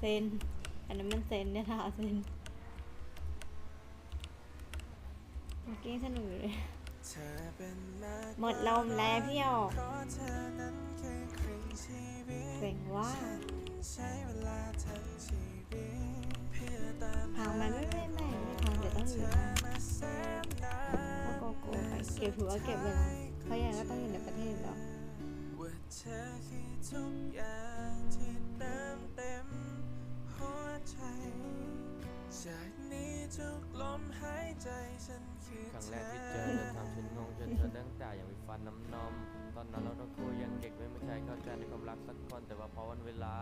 เซน อันนั้นมันเซนเนี่ะเซนเมื่อกสนุกเลยหมดลมแล้วพี่ออกเซ็งว่าพังมันไม่ไม่ไม่ ไม่ทางเดี๋ยวต้องอยู่นะก็โกโก้ไปเก็บถือว่าเก็บเวลาเพราะยังก็ต้องอยู่ในประเทศแล้วว่าเธอคือทุกอย่าจากนี้ทุกลมหายใจฉัน ครั้งแรกที่เจอเธอทำฉันงงจนเธอตั้งแต่ยังมีฟันน้ำนม ตอนนั้นเราทั้งคู่ยังเด็กไม่มีใครเข้าใจในความรักสักคนแต่ว่าพอวันเวลา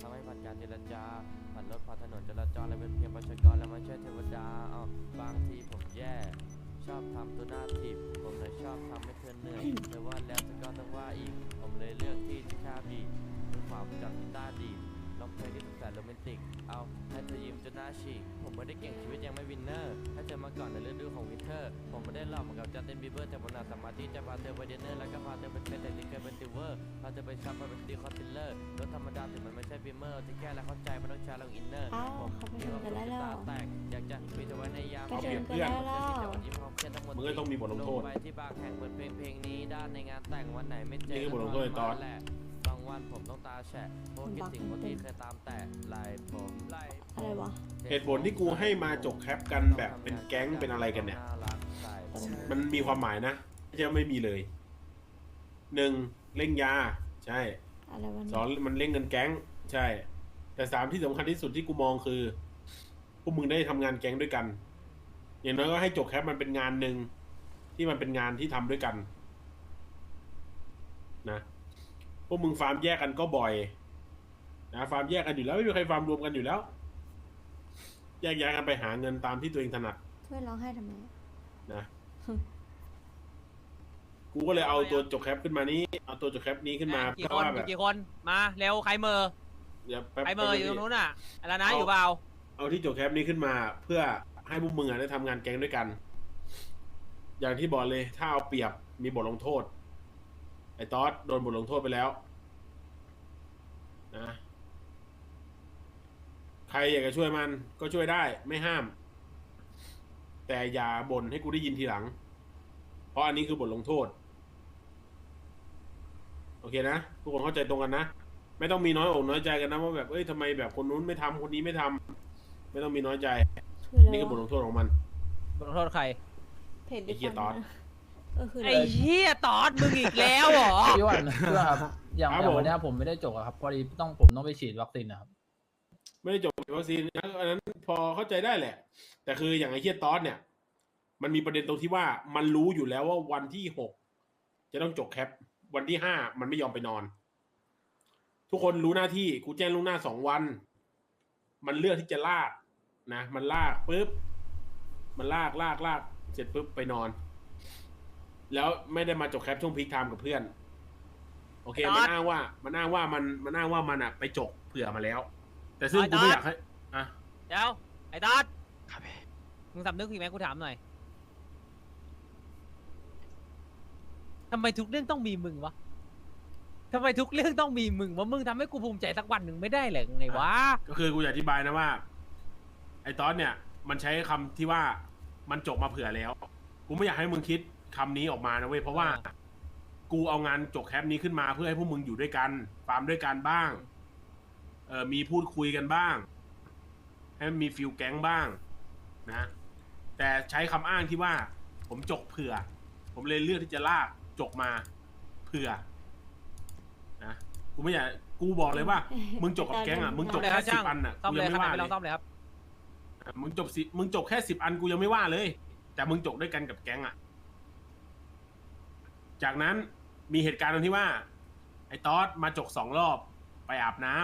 ทำให้ผ่านการเจรจาผ่านรถผ่านถนนจราจรและเป็นเพียงประชากรและไม่ใช่เทวดาอ้าบางทีผมแย่ ชอบทำตัวหน้าทิบผมเลยชอบทำให้เธอเหนื่อยแต่ว่าแล้วเธอก็ต้องว่าอีก ผมเลยเลือกที่จะฆ่าบีบด้วยความจับกีตาดี ร้องเพลงที่สุดแสนโรแมนติก เอาให้เธอยิ้มจนหน้าฉีก ผมไม่ได้เก่งชีวิตยังไม่วินเนอร์ ให้เธอมาก่อนในฤดูของวินเทอร์ ผมไม่ได้หล่อเหมือนกับจัสตินบีเบอร์แต่ผมหนักสมาธิจะพาเธอไปดินเนอร์แล้วก็พาเธอไปเป็นแต่ที่เคยเป็นติวเวอร์ พาเธอไปช็อปไปเป็นดีคอนซิลเลอร์รถธรรมดาถึงมันไม่ใช่บีเมอร์ที่แค่แล้วเข้าใจมันต้องใช้ลงอินเนอร์เอ้าผมเขาไปมีความดูกันสุขแล้วจะเหรอตาแตกอยากจะมีเธอไว้ในยามก็เจอเปลี่ยนกันแล้วเหรอยิ้มความเครียดทั้งหมดมันก็ต้องมีบทลงโทษลไปที่บางแห่งเปิดเพลงเพลงนี้ด้านในงานแต่งวันไหนไม่เจอนี่คือบทลงโทษไอ้ตอสแหละบาง วันผมต้องตาแฉะเพราะคิดถึงคนที่เคยตามแต่ไล่ผมไล่อะไรวะ เหตุผลที่กูให้มาจกแคปกันแบบเป็นแก๊งเป็นอะไรกันเนี่ยารักใส่ผมมันมีความหมายนะไม่ใช่ว่าไม่มีเลยหนึ่งเล่งยา ใช่อะไรวะสองมันเล่งเงินแก๊ง ใช่ แต่สามที่สำคัญที่สุดที่กูมองคือพวกมึงได้ทำงานแก๊งด้วยกัน อย่างน้อยก็ให้จกแคปมันเป็นงานหนึ่งที่มันเป็นงานที่ทำด้วยกัน นะ พวกมึงฟาร์มแยกกันก็บ่อย นะฟาร์มแยกกันอยู่แล้วไม่มีใครฟาร์มรวมกันอยู่แล้ว แยกย้ายกันไปหาเงินตามที่ตัวเองถนัดเพื่อนร้องไห้ทำไมอะนะกูก็เลยเอาตัวจกแคปขึ้นมานี้เอาตัวจกแคปนี้ขึ้นมากี่เพคราะนว่าแบมีบกี่คนมาเร็วใครเมอร์เดี๋ยวแป๊บใครเมอร์อยู่ตรงนู้นอะอะไรนะเอาอยู่เปล่าเอาที่จกแคปนี้ขึ้นมา เพื่อให้พวกมึงอะได้ทำงานแก๊งด้วยกัน อย่างที่บอกเลยถ้าเอาเปรียบมีบทลงโทษ ไอ้ตอสโดนบทลงโทษไปแล้ว นะ ใครอยากจะช่วยมันก็ช่วยได้ไม่ห้าม แต่อย่าบ่นให้กูได้ยินทีหลัง เพราะอันนี้คือบทลงโทษ โอเคนะ ทุกคนเข้าใจตรงกันนะ ไม่ต้องมีน้อยอกน้อยใจกันนะว่าแบบเอ้ยทำไมแบบคนนู้นไม่ทำคนนี้ไม่ทำไม่ต้องมีน้อยใจคืออะไรนี่คือบทวะลงโทษของมัน บทลงโทษใคร เพจไอ้เหี้ยตอสเอ อคืออะไรไอ้เหี้ยตอดมึงอีกแล้วเหรอ พี่วันเพื่อครับอย่างครับอย่างผม วันเนี้ยผมไม่ได้จบอะครับพอดีต้องผมต้องไปฉีดวัคซีนนะครับ ไม่ได้จบวัคซีนนะอันนั้นพอเข้าใจได้แหละ แต่คืออย่างไอ้เฮียตอสเนี่ย มันมีประเด็นตรงที่ว่ามันรู้อยู่แล้วว่าวันที่หกจะต้องจบแคป วันที่ห้ามันไม่ยอมไปนอน ทุกคนรู้หน้าที่กูแจ้งล่วงหน้าสองวัน มันเลือกที่จะลากนะ มันลากปุ๊บ มันลากลากลากเสร็จปุ๊บไปนอน แล้วไม่ได้มาจบแคปช่วงพีคไทม์กับเพื่อน โอเคตอสมันอ้างว่า มันอ้างว่ามันมันอ้างว่ามันอะไปจกเผื่อมาแล้ว แต่ซึ่งกูไม่อยากให้อะเดี๋ยวไอ้ตอดมึงสำนึกผิดไหมกูถามหน่อยทำไมทุกเรื่องต้องมีมึงวะทำไมทุกเรื่องต้องมีมึงวะมึงทำให้กูภูมิใจสักวันหนึ่งไม่ได้เหรอไงวะก็คือกูอยากอธิบายนะว่า ไอ้ตอนเนี่ย มันใช้คำที่ว่ามันจบมาเผื่อแล้ว กูไม่อยากให้มึงคิด คำนี้ออกมานะเว้ยเพราะว่า กูเอางานจบแคปนี้ขึ้นมาเพื่อให้พวกมึงอยู่ด้วยกันฟาร์มด้วยกันบ้าง เออมีพูดคุยกันบ้าง ให้มันมีฟิลแก๊งบ้าง นะ แต่ใช้คำอ้างที่ว่า ผมจกเผื่อ ผมเลยเลือกที่จะลากจกมาเผื่อ นะกูไม่อยากกูบอกเลยว่า มึงจบกับแก๊งอะมึงจซ่อบมเลยคแค่รับสิช่างบอันอะซ่อมกูเลยัยงครับไม่ว่าไปเลลองยซ่อมเลยครับ มึงจบสิมึงจบแค่สิบอันกูยังไม่ว่าเลย แต่มึงจบด้วยกันกับแก๊งอะ จากนั้นมีเหตุการณ์ตรงที่ว่า ไอ้ตอสมาจกสองรอบไปอาบน้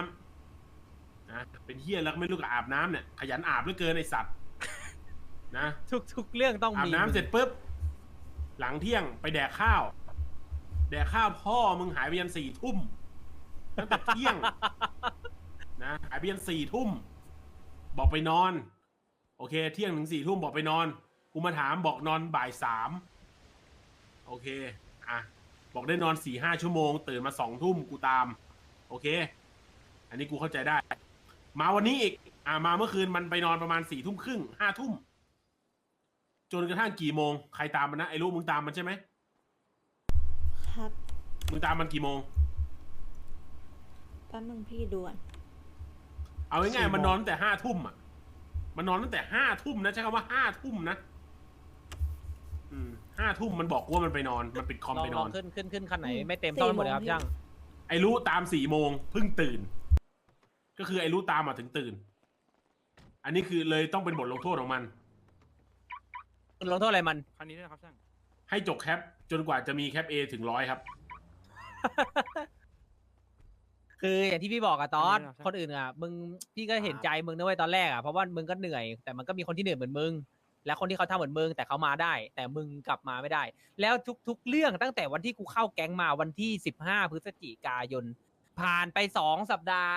ำนะเป็นเฮียแล้วก็ไม่รู้กับอาบน้ำเนี่ยขยันอาบเหลือเกินไอสัตว์นะ ทุกทุกเรื่องต้องอาบมีน้ำเสร็จปุ๊บ หลังเที่ยงไปแดกข้าว แดกข้าวพ่อมึงหายไปยันสี่ทุ่มตั้งแต่เที่ยง นะหายไปยันสี่ทุ่ม บอกไปนอน โอเค เที่ยงถึงสี่ทุ่มบอกไปนอน กูมาถามบอกนอนบ่ายสามโอเค อะบอกได้นอนสี่ห้าชั่วโมง ตื่นมาสองทุ่มกูตาม โอเค อันนี้กูเข้าใจได้ มาวันนี้อีก อ่ามาเมื่อคืนมันไปนอนประมาณสี่ทุ่มครึ่งห้าทุ่ม จนกระทั่งกี่โมง ใครตามมันนะไอ้ลูกมึงตามมันใช่ไหมครับ มึงตามมันกี่โมงแป๊บนึงพี่ด่วน เอาง่ายๆมันนอนตั้งแต่ห้าทุ่มอะ มันนอนตั้งแต่ห้าทุ่มนะใช้คำว่าห้าทุ่มนะอืม ห้าทุ่มมันบอกกูว่ามันไปนอน มันปิดคอมลองไปลนอองน ขึ้นขึ้นขึ้นคันไหนอืมไม่เต็มสี่ต้องหมดเลยครับโมงพี่ช่างไอ้รู้ตามสี่โมงเพิ่งตื่น ก็คือไอ้รู้ตามมาถึงตื่น อันนี้คือเลยต้องเป็นบทลงโทษของมันลงโทษอะไรมันคันนี้ด้วยครับช่าง ให้จบแคปจนกว่าจะมีแคป A ถึงร้อยครับ คืออย่างที่พี่บอกอะตอน อันนี้เหรอคนอื่นอะมึงพี่ก็เห็นใจมึงนะเว้ยตอนแรกอะเพราะว่ามึงก็เหนื่อยแต่มันก็มีคนที่เหนื่อยเหมือนมึง และคนที่เขาทำเหมือนมึงแต่เขามาได้ แต่มึงกลับมาไม่ได้ แล้วทุก ๆ เรื่องตั้งแต่วันที่กูเข้าแก๊งมาวันที่สิบห้าพฤศจิกายน ผ่านไปสองสัปดาห์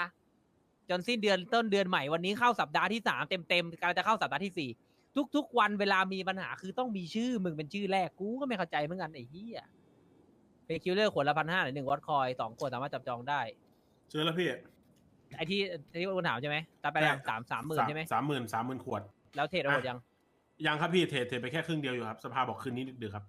จนสิ้นเดือนต้นเดือนใหม่วันนี้เข้าสัปดาห์ที่สามเต็มๆกำลังจะเข้าสัปดาห์ที่สี่ทุก ๆ วันเวลามีปัญหาคือต้องมีชื่อมึงเป็นชื่อแรกกูก็ไม่เข้าใจเหมือนกันไอ้เหี้ยเป็นคิวเลอร์ขวดละพันห้าหรือหนึ่งวอตคอยสองขวดสามารถจับจองได้เจอแล้วพี่ไอที่ไอที่คุณถามใช่ไหมตามไปแล้วสามสามหมื่นใช่ไหมสามหมื่นสามหมื่นขวดแล้วเทรดเอาหมดยัง ยังครับพี่เทรดเทรดไปแค่ครึ่งเดียวอยู่ครับสภาบอกคืนนี้ดึกๆครับ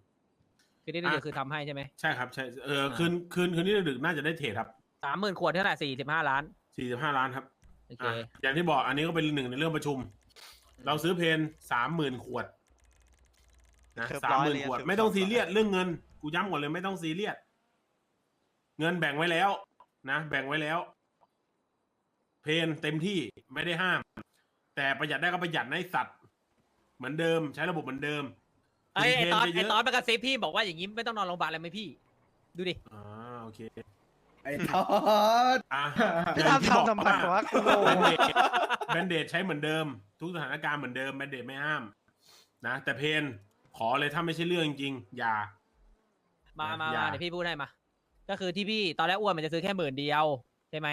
คือที่นี่อะคือทำให้ใช่ไหมใช่ครับใช่เออคืนคืนคืนนี้ดึกๆน่าจะได้เทรดครับสามหมื่นขวดเท่าไหร่สี่สิบห้าล้านสี่สิบห้าล้านครับโอเคอะอย่างที่บอกอันนี้ก็เป็นหนึ่งในเรื่องประชุม เราซื้อเพนสามหมื่นขวดนะเกือบสามร้อหยมื่นเลยอะขวดเกือบไม่ต้องสองซีเรียสร้อยเรื่องเงิน กูย้ำก่อนเลยไม่ต้องซีเรียสเงินแบ่งไว้แล้ว นะแบ่งไว้แล้ว เพนเต็มที่ไม่ได้ห้าม แต่ประหยัดได้ก็ประหยัดในะไอ้สัตว์ เหมือนเดิมใช้ระบบเหมือนเดิมไอไอถึงตอนเพไอจะเยะตอนไปกระซิบพี่บอกว่าอย่างนี้ไม่ต้องนอนโรงพยาบาลเลยไหมพี่ ดูดิอ่าโอเคไอ้ทอดอะพี่ทำทำทำไมวะกูงงแบนเดดแบนเดดใช้เหมือนเดิม ทุกสถานการณ์เหมือนเดิมแบนเดดไม่ห้าม นะ แต่เพนขอเลยถ้าไม่ใช่เรื่องจริงๆอย่ามานะมาอย่ามาเดี๋ยวพี่พูดให้มา ก็คือที่พี่ตอนแรกอ้วนมันจะซื้อแค่หมื่นเดียวใช่ไหม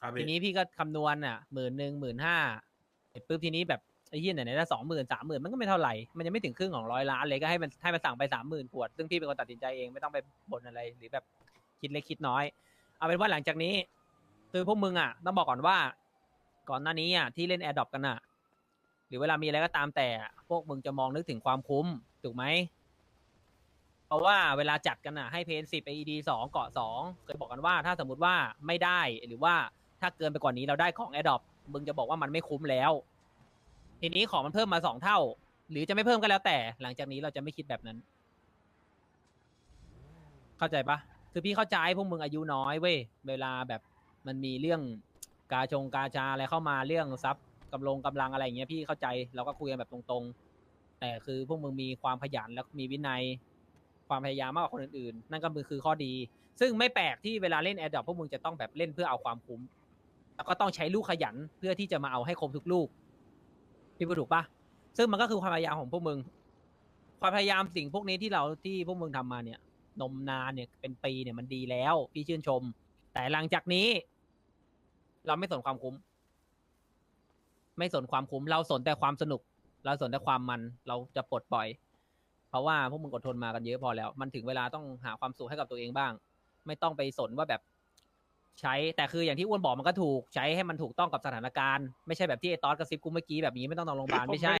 ครับทีพี่นี้พี่ก็คำนวณอะหมื่นหนึ่งหมื่นห้าเสร็จปุ๊บทีนี้แบบไอ้เหี้ยไหนๆได้สองหมื่นสามหมื่นมันก็ไม่เท่าไหร่ มันยังไม่ถึงครึ่งของร้อยล้านเลยก็ให้มันให้มันสั่งไปสามหมื่นขวด ซึ่งพี่เป็นคนตัดสินใจเองไม่ต้องไปบ่นอะไร หรือแบบคิดเล็กคิดน้อย เอาเป็นว่าหลังจากนี้คือพวกมึงอะต้องบอกก่อนว่า ก่อนหน้านี้อะที่เล่นแอร์ดรอปกันอะ หรือเวลามีอะไรก็ตามแต่ พวกมึงจะมองนึกถึงความคุ้มถูกไหมเพราะว่าเวลาจัดกันอะให้เพนสิบ AED สองเกาะสองเคยบอกกันว่าถ้าสมมติว่าไม่ได้หรือว่าถ้าเกินไปกว่านี้เราได้ของ a d o p มึงจะบอกว่ามันไม่คุ้มแล้ว ทีนี้ของมันเพิ่มมาสองเท่า หรือจะไม่เพิ่มก็แล้วแต่ หลังจากนี้เราจะไม่คิดแบบนั้น เข้าใจปะคือพี่เข้าใจพวกมึงอายุน้อยเว้ยเวลาแบบมันมีเรื่องกาชงกาชาอะไรเข้ามาเรื่องทรัพย์กำลงกำลังอะไรอย่างเงี้ยพี่เข้าใจเราก็คุยกันแบบตรงๆ แต่คือพวกมึงมีความขยันแล้วมีวินัย ความพยายามมากกว่าคนอื่นๆ นั่นก็คือข้อดี ซึ่งไม่แปลกที่เวลาเล่นแอดดอพวกมึงจะต้องแบบเล่นเพื่อเอาความคุ้ม แล้วก็ต้องใช้ลูกขยันเพื่อที่จะมาเอาให้ครบทุกลูก พี่พูดถูกปะซึ่งมันก็คือความพยายามของพวกมึง ความพยายามสิ่งพวกนี้ที่เราที่พวกมึงทำมาเนี่ย นมนานเนี่ยเป็นปีเนี่ยมันดีแล้ว พี่ชื่นชม แต่หลังจากนี้ เราไม่สนความคุ้ม ไม่สนความคุ้ม เราสนแต่ความสนุก เราสนแต่ความมัน เราจะปลดปล่อย เพราะว่าพวกมึงอดทนมากันเยอะพอแล้ว มันถึงเวลาต้องหาความสุขให้กับตัวเองบ้าง ไม่ต้องไปสนว่าแบบ ใช้แต่คืออย่างที่อ้วนบอกมันก็ถูกใช้ให้มันถูกต้องกับสถานการณ์ไม่ใช่แบบที่ไอ้ตอสกระซิบกูเมื่อกี้แบบนี้ไม่ต้องนอนโรงพยาบาลไม่ใช่